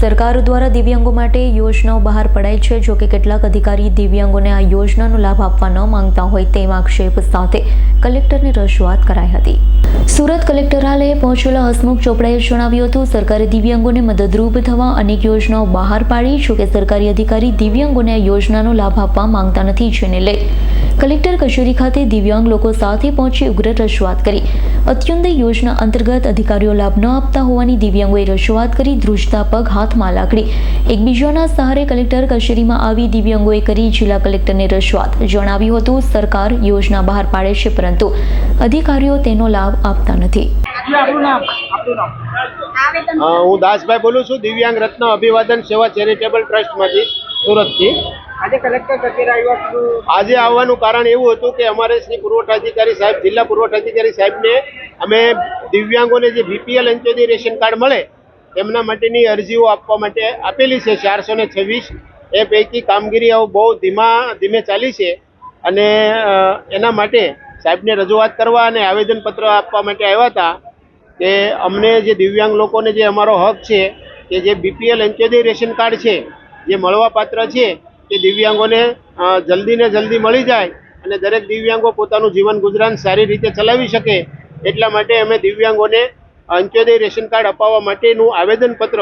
સરકાર દ્વારા દિવ્યાંગો માટે યોજનાઓ બહાર પડાય છે. જો કે કેટલાક અધિકારી દિવ્યાંગોને આ યોજનાનો લાભ આપવા ન માંગતા હોય તેમ આક્ષેપ સાથે કલેક્ટરને રજૂઆત કરાઈ હતી. સુરત કલેક્ટરાલયે પહોંચેલા હસમુખ ચોપડાએ જણાવ્યું હતું, સરકારે દિવ્યાંગોને મદદરૂપ થવા અનેક યોજનાઓ બહાર પાડી જો કે સરકારી અધિકારી દિવ્યાંગોને આ યોજનાનો લાભ આપવા માંગતા નથી જેને લઈ કલેક્ટર કચેરી ખાતે દિવ્યાંગ લોકો સાથે પહોંચી ઉગ્ર રજૂઆત કરી. અત્યુંદય યોજના અંતર્ગત અધિકારીઓ લાભ ન આપતા હોવાની દિવ્યાંગોએ રજૂઆત કરી. ધ્રુજતા પગ હાથમાં લાકડી. એકબીજાના સહારે કલેક્ટર કચેરીમાં આવી દિવ્યાંગોએ કરી જિલ્લા કલેક્ટરને રજૂઆત. જણાવ્યું હતું સરકાર યોજના બહાર પાડે છે પરંતુ અધિકારીઓ તેનો લાભ આપતા નથી. હું દાસભાઈ બોલું છું દિવ્યાંગ રત્ન અભિવાદન સેવા ચેરિટેબલ ટ્રસ્ટમાંથી સુરતથી. આજે કલેક્ટર કચેરી આવ્યા આજે આવવાનું કારણ એવું હતું કે અમારે શ્રી પુરવઠા અધિકારી સાહેબ જિલ્લા પુરવઠા અધિકારી સાહેબને અમે દિવ્યાંગોને જે બીપીએલ અંત્યોદય રેશન કાર્ડ મળે એમના માટેની અરજીઓ આપવા માટે આપેલી છે. ચારસો ને છવ્વીસ. એ પૈકી કામગીરી બહુ ધીમા ધીમે ચાલી છે અને એના માટે સાહેબને રજૂઆત કરવા અને આવેદનપત્ર આપવા માટે આવ્યા હતા કે અમને જે દિવ્યાંગ લોકોને જે અમારો હક છે, કે જે બીપીએલ અંત્યોદય રેશન કાર્ડ છે, જે મળવાપાત્ર છે તે દિવ્યાંગોને જલ્દીને જલ્દી મળી જાય અને દરેક દિવ્યાંગો પોતાનું જીવન ગુજરાન સારી રીતે ચલાવી શકે એટલા માટે અમે દિવ્યાંગોને અંત્યોદય રેશન કાર્ડ અપાવવા માટેનું આવેદનપત્ર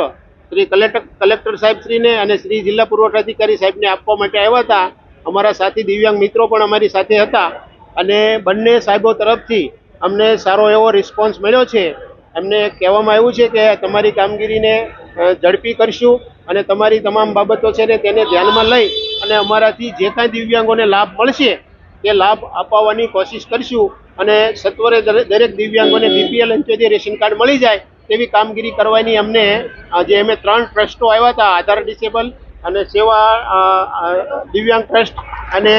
શ્રી કલેક્ટર કલેક્ટર સાહેબશ્રીને અને શ્રી જિલ્લા પુરવઠા અધિકારી સાહેબને આપવા માટે આવ્યા હતા. અમારા સાથી દિવ્યાંગ મિત્રો પણ અમારી સાથે હતા અને બંને સાહેબો તરફથી અમને સારો એવો રિસ્પોન્સ મળ્યો છે. એમને કહેવામાં આવ્યું છે કે તમારી કામગીરીને ઝડપી કરશું અને તમારી તમામ બાબતો છે ને તેને ધ્યાનમાં લઈ અને અમારાથી જે કાંઈ દિવ્યાંગોને લાભ મળશે તે લાભ અપાવવાની કોશિશ કરશું. અને સત્વરે દરે- દરેક દિવ્યાંગોને બીપીએલ અંત્યોદય રેશન કાર્ડ મળી જાય તેવી કામગીરી કરવાની અમને જે અમે ત્રણ ટ્રસ્ટો આવ્યા હતા, આધાર ડિસેબલ અને સેવા દિવ્યાંગ ટ્રસ્ટ અને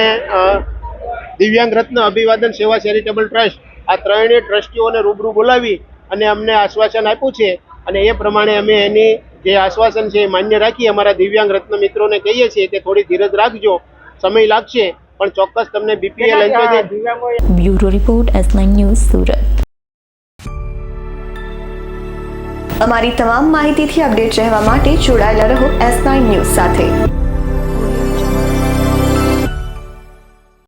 દિવ્યાંગ રત્ન અભિવાદન સેવા ચેરિટેબલ ટ્રસ્ટ, આ ત્રણેય ટ્રસ્ટીઓને રૂબરૂ બોલાવી અને અમને આશ્વાસન આપ્યું છે. અને એ પ્રમાણે અમે એની જે આશ્વાસન છે એ માન્ય રાખી અમારા દિવ્યાંગ રત્ન મિત્રોને કહીએ છીએ કે થોડી ધીરજ રાખજો, સમય લાગશે પણ ચોક્કસ તમને BPL Antyodaya bureau report S nine news Surat. અમારી તમામ માહિતીથી અપડેટ રહેવા માટે જોડાયેલા રહો એસ નાઇન ન્યૂઝ સાથે.